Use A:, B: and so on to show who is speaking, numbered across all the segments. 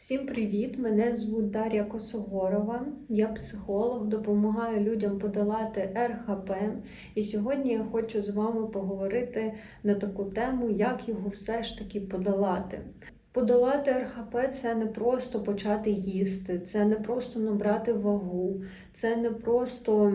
A: Всім привіт! Мене звуть Дар'я Косогорова. Я психолог, допомагаю людям подолати РХП. І сьогодні я хочу з вами поговорити на таку тему, як його все ж таки подолати. Подолати РХП це не просто почати їсти, це не просто набрати вагу, це не просто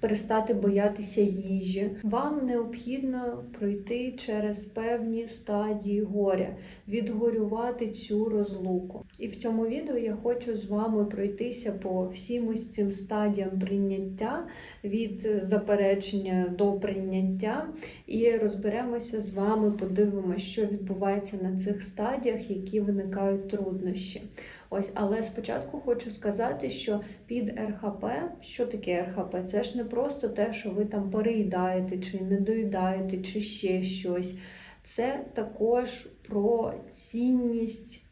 A: перестати боятися їжі. Вам необхідно пройти через певні стадії горя, відгорювати цю розлуку. І в цьому відео я хочу з вами пройтися по всім ось цим стадіям прийняття від заперечення до прийняття, і розберемося з вами, подивимося, що відбувається на цих стадіях, які виникають труднощі. Ось, але спочатку хочу сказати, що під РХП, що таке РХП? Це ж не просто те, що ви там переїдаєте, чи не доїдаєте, чи ще щось. Це також про цінність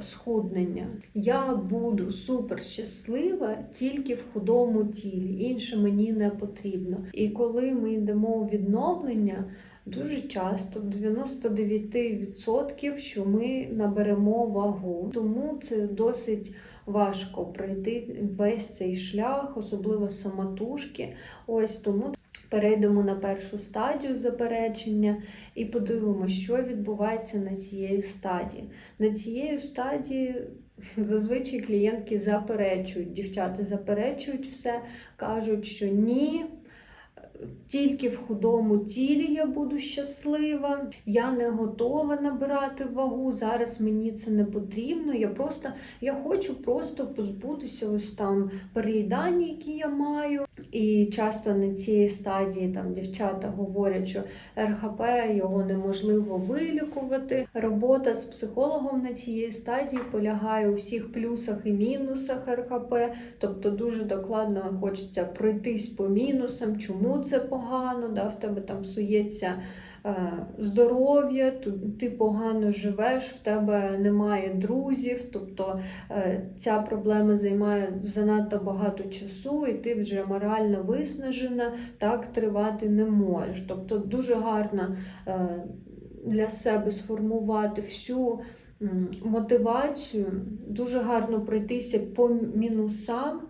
A: схуднення. Я буду супер щаслива тільки в худому тілі, інше мені не потрібно. І коли ми йдемо у відновлення, Дуже часто, в 99%, що ми наберемо вагу. Тому це досить важко пройти весь цей шлях, особливо самотужки. Ось тому перейдемо на першу стадію заперечення і подивимося, що відбувається на цієї стадії. На цієї стадії. Зазвичай клієнтки заперечують, дівчата заперечують все, кажуть, що ні, тільки в худому тілі я буду щаслива, я не готова набирати вагу. Зараз мені це не потрібно. Я просто я хочу просто позбутися ось там переїдання, які я маю. І часто на цій стадії там дівчата говорять, що РХП його неможливо вилікувати. Робота з психологом на цій стадії полягає у всіх плюсах і мінусах РХП, тобто дуже докладно хочеться пройтись по мінусам, чому це погано, да, в тебе там псується е, здоров'я, ти погано живеш, в тебе немає друзів, тобто е, ця проблема займає занадто багато часу, і ти вже морально виснажена, так тривати не можеш. Тобто дуже гарно е, для себе сформувати всю. Мотивацію дуже гарно пройтися по мінусам,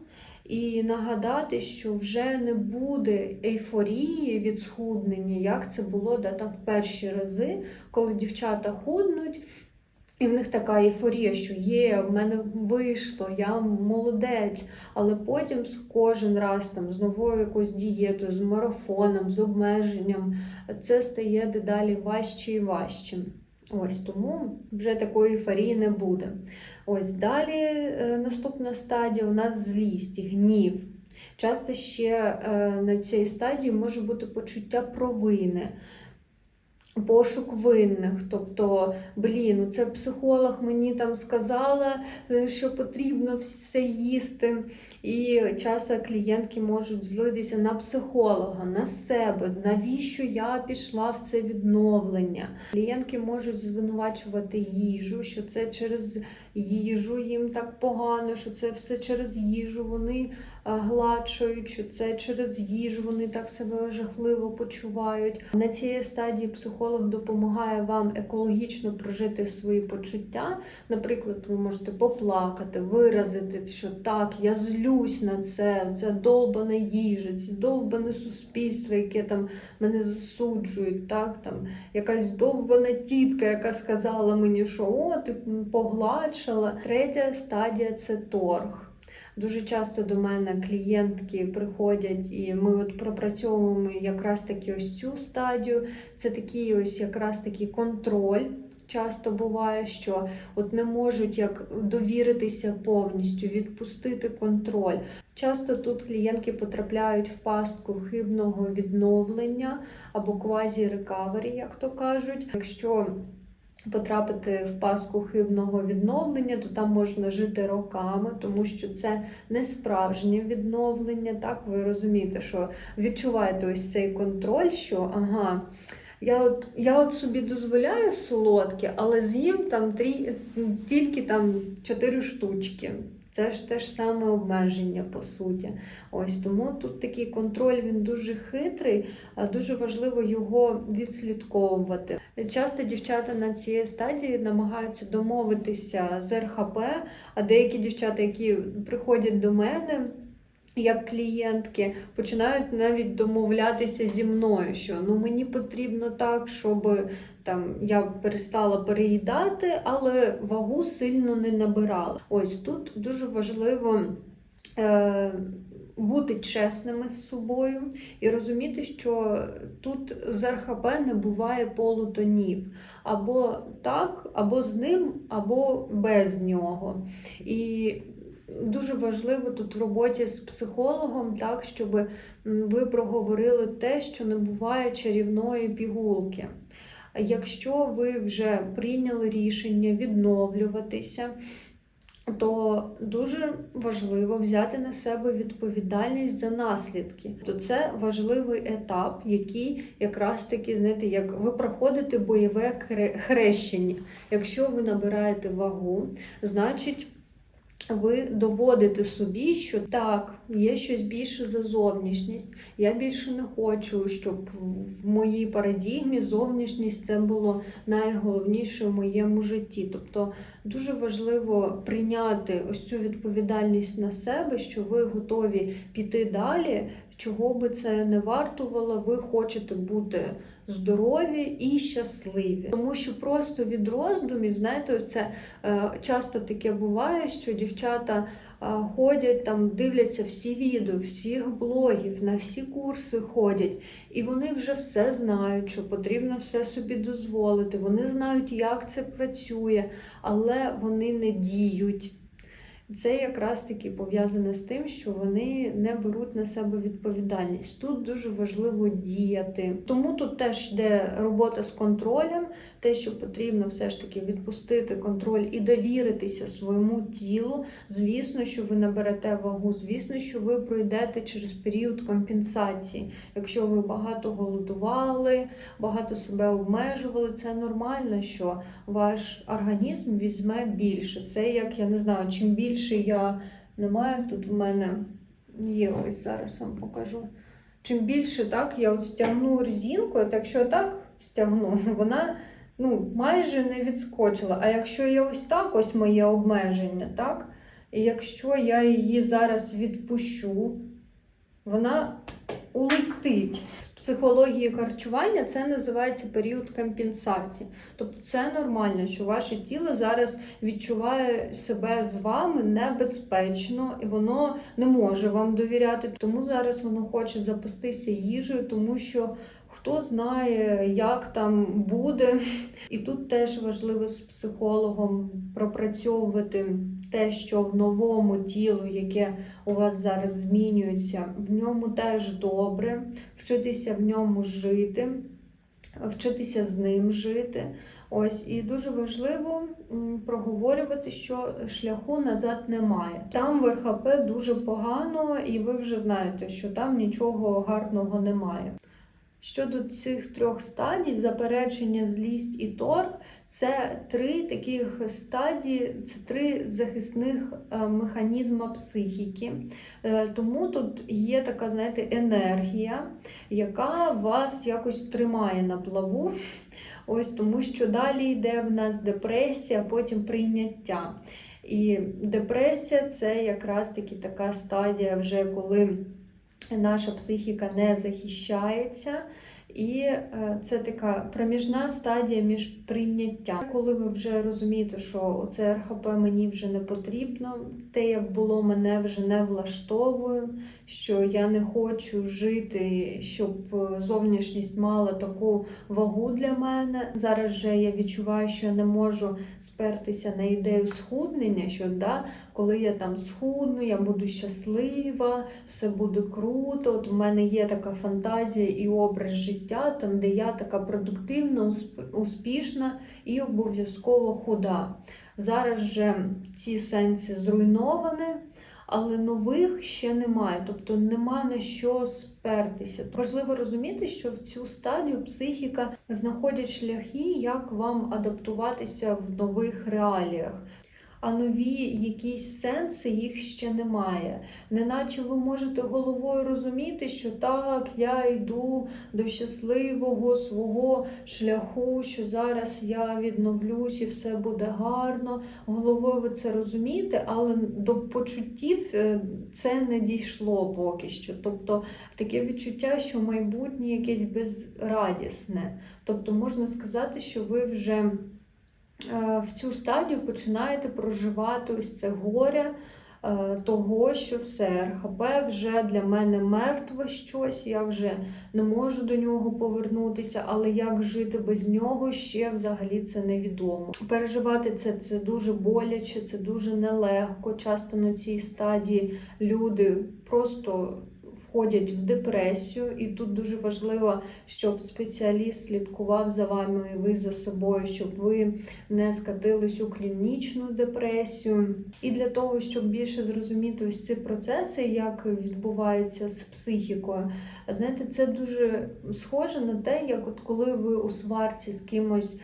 A: і нагадати, що вже не буде ейфорії від схуднення, як це було да, там в перші рази, коли дівчата худнуть. І в них така ейфорія, що є, в мене вийшло, я молодець. Але потім кожен раз там з новою якоюсь дієтою, з марафоном, з обмеженням, це стає дедалі важче і важче. Ось тому вже такої ейфорії не буде. Ось далі е, наступна стадія у нас злість, гнів. Часто ще е, на цій стадії може бути почуття провини пошук винних. Тобто, блін, ну це психолог мені там сказала, е, що потрібно все їсти. І часто клієнтки можуть злитися на психолога, на себе, навіщо я пішла в це відновлення. Клієнтки можуть звинувачувати їжу, що це через їжу їм так погано, що це все через їжу. Вони гладшають, це через їжу вони так себе жахливо почувають. На цій стадії психолог допомагає вам екологічно прожити свої почуття. Наприклад, ви можете поплакати, виразити, що так, я злюсь на це, це довбана їжа, ці довбане суспільство, яке там мене засуджують. так, там Якась довбана тітка, яка сказала мені, що о, ти погладшала. Третя стадія це торг. Дуже часто до мене клієнтки приходять, і ми от пропрацьовуємо якраз таки ось цю стадію. Це такий ось якраз такий контроль. Часто буває, що от не можуть як довіритися повністю, відпустити контроль. Часто тут клієнтки потрапляють в пастку хибного відновлення або квазі-рекавері, як то кажуть. Якщо Потрапити в паску хибного відновлення, то там можна жити роками, тому що це не справжнє відновлення. Так, ви розумієте, що відчуваєте ось цей контроль, що ага, я от я от собі дозволяю солодке, але з'їм там трі, тільки там чотири штучки. Це ж те ж саме обмеження, по суті. Ось Тому тут такий контроль він дуже хитрий, дуже важливо його відслідковувати. Часто дівчата на цій стадії намагаються домовитися з РХП, а деякі дівчата, які приходять до мене. Як клієнтки починають навіть домовлятися зі мною, що ну мені потрібно так, щоб там я перестала переїдати, але вагу сильно не набирала. Ось тут дуже важливо. Е- бути чесними з собою і розуміти, що тут з РХП не буває полутонів. Або так, або з ним, або без нього. І дуже важливо тут в роботі з психологом, так, щоб ви проговорили те, що не буває чарівної пігулки. Якщо ви вже прийняли рішення відновлюватися, то дуже важливо взяти на себе відповідальність за наслідки. То це важливий етап, який якраз таки, знаєте, як ви проходите бойове хрещення. Якщо ви набираєте вагу, значить. Ви доводите собі, що так, є щось більше за зовнішність. Я більше не хочу, щоб в моїй парадігмі зовнішність це було найголовніше в моєму житті. Тобто дуже важливо прийняти ось цю відповідальність на себе, що ви готові піти далі, чого би це не вартувало, ви хочете бути здорові і щасливі. Тому що просто від роздумів, знаєте, ось це е, часто таке буває, що дівчата е, ходять там, дивляться всі відео, всіх блогів, на всі курси ходять, і вони вже все знають, що потрібно все собі дозволити. Вони знають, як це працює, але вони не діють. Це якраз таки пов'язане з тим, що вони не беруть на себе відповідальність. Тут дуже важливо діяти. Тому тут теж йде робота з контролем, те, що потрібно все ж таки відпустити контроль і довіритися своєму тілу. Звісно, що ви наберете вагу, звісно, що ви пройдете через період компенсації. Якщо ви багато голодували, багато себе обмежували, це нормально, що ваш організм візьме більше. Це як я не знаю, чим більше я не маю. тут в мене є ось зараз вам покажу. Чим більше так я от стягну резинку, от якщо так стягну, вона ну, майже не відскочила. А якщо я ось так, ось моє обмеження, так? І якщо я її зараз відпущу, вона улетить. В психології харчування це називається період компенсації. Тобто це нормально, що ваше тіло зараз відчуває себе з вами небезпечно і воно не може вам довіряти. Тому зараз воно хоче запастися їжею, тому що хто знає, як там буде. І тут теж важливо з психологом пропрацьовувати те, що в новому тілу, яке у вас зараз змінюється, в ньому теж добре, вчитися в ньому жити, вчитися з ним жити. Ось і дуже важливо проговорювати, що шляху назад немає. Там в РХП дуже погано, і ви вже знаєте, що там нічого гарного немає. Щодо цих трьох стадій, заперечення, злість і торг, це три таких стадії, це три захисних е, механізма психіки. Е, Тому тут є така, знаєте, енергія, яка вас якось тримає на плаву. Ось тому що далі йде в нас депресія, потім прийняття. І депресія це якраз таки така стадія, вже коли наша психіка не захищається. І е, це така проміжна стадія між прийняттям. Коли ви вже розумієте, що це РХП мені вже не потрібно, те, як було, мене вже не влаштовує, що я не хочу жити, щоб е, зовнішність мала таку вагу для мене. Зараз вже я відчуваю, що я не можу спертися на ідею схуднення, що да, коли я там схудну, я буду щаслива, все буде круто. От в мене є така фантазія і образ життя, там, де я така продуктивна, успішна і обов'язково худа. Зараз же ці сенси зруйновані, але нових ще немає, тобто нема на що спертися. Важливо розуміти, що в цю стадію психіка знаходить шляхи, як вам адаптуватися в нових реаліях. А нові якісь сенси їх ще немає. Неначе ви можете головою розуміти, що так, я йду до щасливого свого шляху, що зараз я відновлюсь і все буде гарно. Головою ви це розумієте, але до почуттів е, це не дійшло поки що. Тобто таке відчуття, що майбутнє якесь безрадісне. Тобто можна сказати, що ви вже в цю стадію починаєте проживати ось це горе е, того, що все, РХП вже для мене мертве щось, я вже не можу до нього повернутися, але як жити без нього ще взагалі це невідомо. Переживати це, це дуже боляче, це дуже нелегко. Часто на цій стадії люди просто входять в депресію, і тут дуже важливо, щоб спеціаліст слідкував за вами і ви за собою, щоб ви не скатились у клінічну депресію. І для того, щоб більше зрозуміти ось ці процеси, як відбуваються з психікою, знаєте, це дуже схоже на те, як от коли ви у сварці з кимось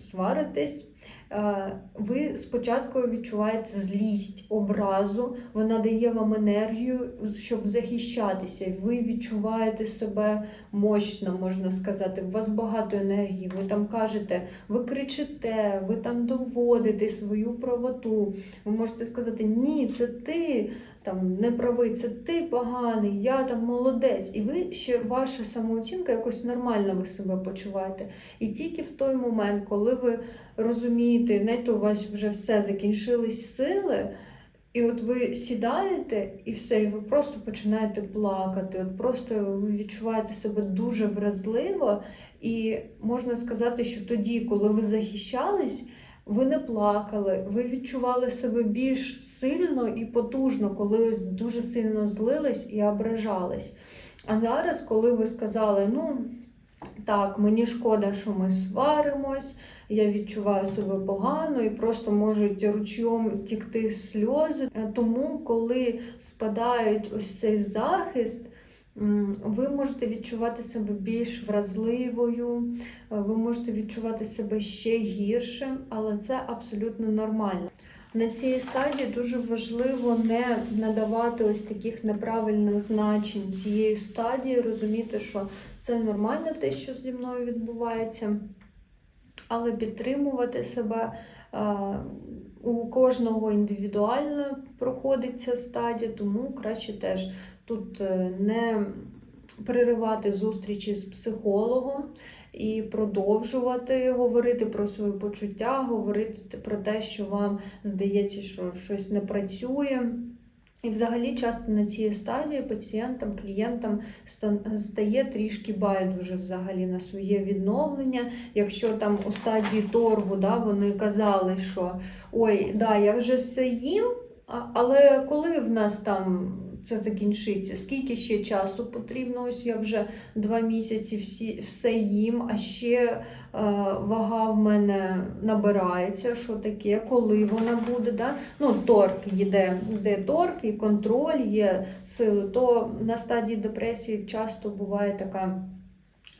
A: сваритесь. е, Ви спочатку відчуваєте злість, образу, вона дає вам енергію, щоб захищатися. Ви відчуваєте себе мощно, можна сказати. У вас багато енергії. Ви там кажете, ви кричите, ви там доводите свою правоту. Ви можете сказати, ні, це ти там не правий, це ти поганий, я там молодець. І ви ще ваша самооцінка якось нормально ви себе почуваєте. І тільки в той момент, коли ви розумієте, знаєте, у вас вже все закінчились сили. І от ви сідаєте і все, і ви просто починаєте плакати. От просто ви відчуваєте себе дуже вразливо, і можна сказати, що тоді, коли ви захищались, ви не плакали, ви відчували себе більш сильно і потужно, коли дуже сильно злились і ображались. А зараз, коли ви сказали, ну. Так, мені шкода, що ми сваримось, я відчуваю себе погано і просто можуть ручйом тікти сльози. Е, Тому, коли спадають ось цей захист, ви можете відчувати себе більш вразливою, е, ви можете відчувати себе ще гірше, але це абсолютно нормально. На цій стадії дуже важливо не надавати ось таких неправильних значень цієї стадії, розуміти, що це нормально те, що зі мною відбувається, але підтримувати себе. У кожного індивідуально проходить ця стадія, тому краще теж тут е, не переривати зустрічі з психологом і продовжувати говорити про свої почуття, говорити про те, що вам здається, що щось не працює. І взагалі часто на цій стадії пацієнтам, клієнтам стає трішки байдуже взагалі на своє відновлення. Якщо там у стадії торгу да, вони казали, що ой, да, я вже все їм, але коли в нас там це закінчиться? Скільки ще часу потрібно? Ось я вже два місяці всі, все їм, а ще е, вага в мене набирається. Що таке, коли вона буде? Да? Ну, торг йде, йде торг і контроль, є сили. То на стадії депресії часто буває така.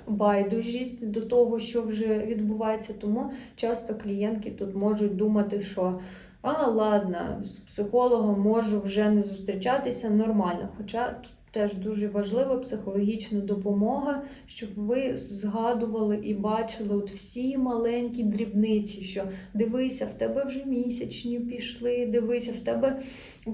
A: Байдужість до того, що вже відбувається, тому часто клієнтки тут можуть думати, що а, ладно, з психологом можу вже не зустрічатися нормально. Хоча тут теж дуже важлива психологічна допомога, щоб ви згадували і бачили от всі маленькі дрібниці, що дивися, в тебе вже місячні пішли, дивися, в тебе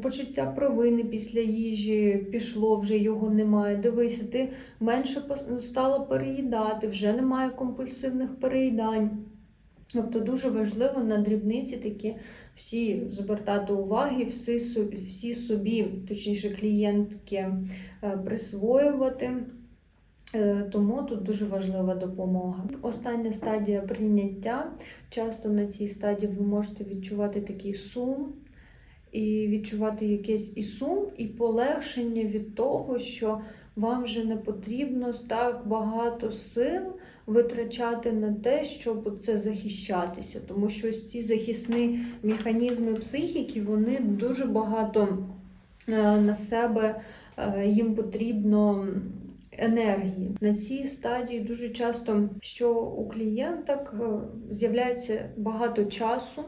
A: почуття провини після їжі пішло, вже його немає. Дивися, ти менше стала переїдати, вже немає компульсивних переїдань. Тобто дуже важливо на дрібниці такі всі звертати уваги, всі, всі собі, точніше клієнтки, е, присвоювати. Е, Тому тут дуже важлива допомога. Остання стадія прийняття. Часто на цій стадії ви можете відчувати такий сум, і відчувати якийсь і сум, і полегшення від того, що вам вже не потрібно так багато сил витрачати на те, щоб це захищатися. Тому що ось ці захисні механізми психіки, вони дуже багато е, на себе е, їм потрібно енергії. На цій стадії дуже часто, що у клієнток е, з'являється багато часу.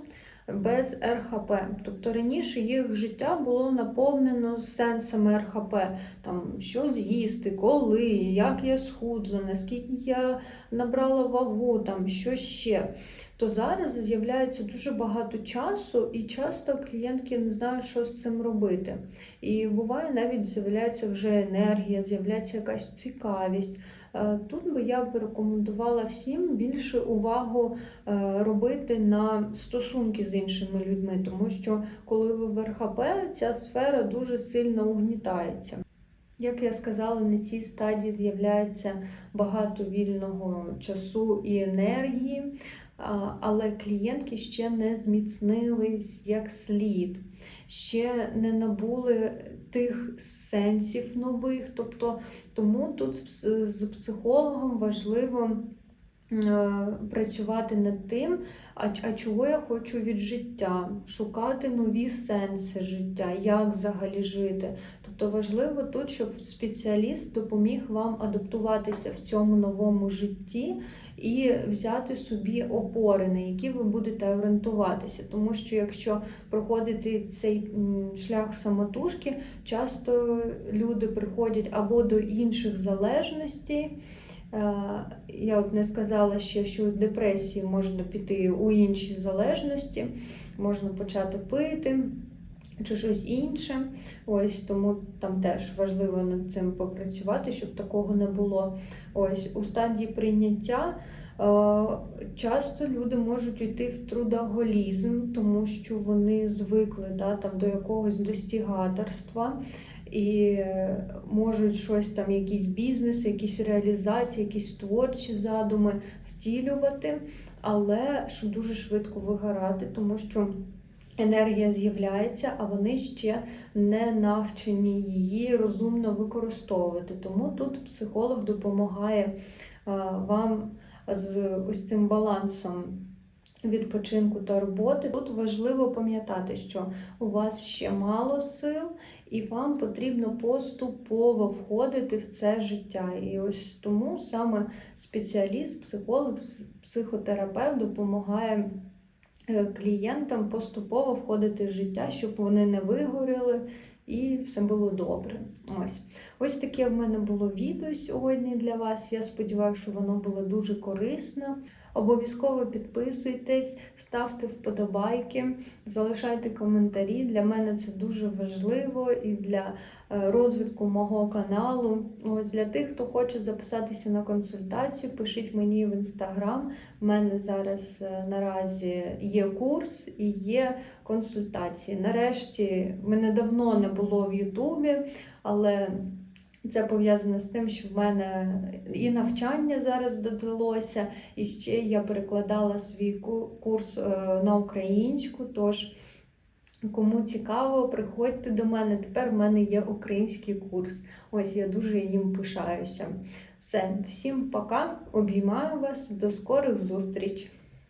A: Без РХП. Тобто раніше їх життя було наповнено сенсами РХП, там що з'їсти, коли, як я схудла, наскільки я набрала вагу, там що ще. То зараз з'являється дуже багато часу, і часто клієнтки не знають, що з цим робити. І буває навіть з'являється вже енергія, з'являється якась цікавість. Е, Тут би я б рекомендувала всім більше увагу е, робити на стосунки з іншими людьми, тому що коли ви в РХП, ця сфера дуже сильно угнітається. Як я сказала, на цій стадії з'являється багато вільного часу і енергії, але клієнтки ще не зміцнились як слід, ще не набули тих сенсів нових. Тобто, тому тут з психологом важливо працювати над тим, а, а чого я хочу від життя, шукати нові сенси життя, як взагалі жити. Тобто важливо тут, щоб спеціаліст допоміг вам адаптуватися в цьому новому житті і взяти собі опори, на які ви будете орієнтуватися. Тому що якщо проходити цей шлях самотужки, часто люди приходять або до інших залежностей. Е, Я от не сказала ще, що в депресії можна піти у інші залежності, можна почати пити чи щось інше. Ось тому там теж важливо над цим попрацювати, щоб такого не було. Ось у стадії прийняття. е, Часто люди можуть йти в трудоголізм, тому що вони звикли да, там, до якогось достігаторства і е, можуть щось там, якісь бізнеси, якісь реалізації, якісь творчі задуми втілювати, але дуже швидко вигорати, тому що енергія з'являється, а вони ще не навчені її розумно використовувати. Тому тут психолог допомагає е, вам з ось цим балансом. Відпочинку та роботи тут важливо пам'ятати, що у вас ще мало сил, і вам потрібно поступово входити в це життя. І ось тому саме спеціаліст, психолог, психотерапевт допомагає е, клієнтам поступово входити в життя, щоб вони не вигоріли і все було добре. Ось ось таке в мене було відео сьогодні для вас. Я сподіваюся, що воно було дуже корисне. Обов'язково підписуйтесь, ставте вподобайки, залишайте коментарі. Для мене це дуже важливо і для е, розвитку мого каналу. Ось для тих, хто хоче записатися на консультацію, пишіть мені в інстаграм. У мене зараз е, наразі є курс і є консультації. Нарешті мене давно не було в Ютубі, але це пов'язано з тим, що в мене і навчання зараз додалося, і ще я перекладала свій курс е, на українську. Тож, кому цікаво, приходьте до мене. Тепер в мене є український курс. Ось я дуже їм пишаюся. Все, всім пока, обіймаю вас, до скорих зустріч!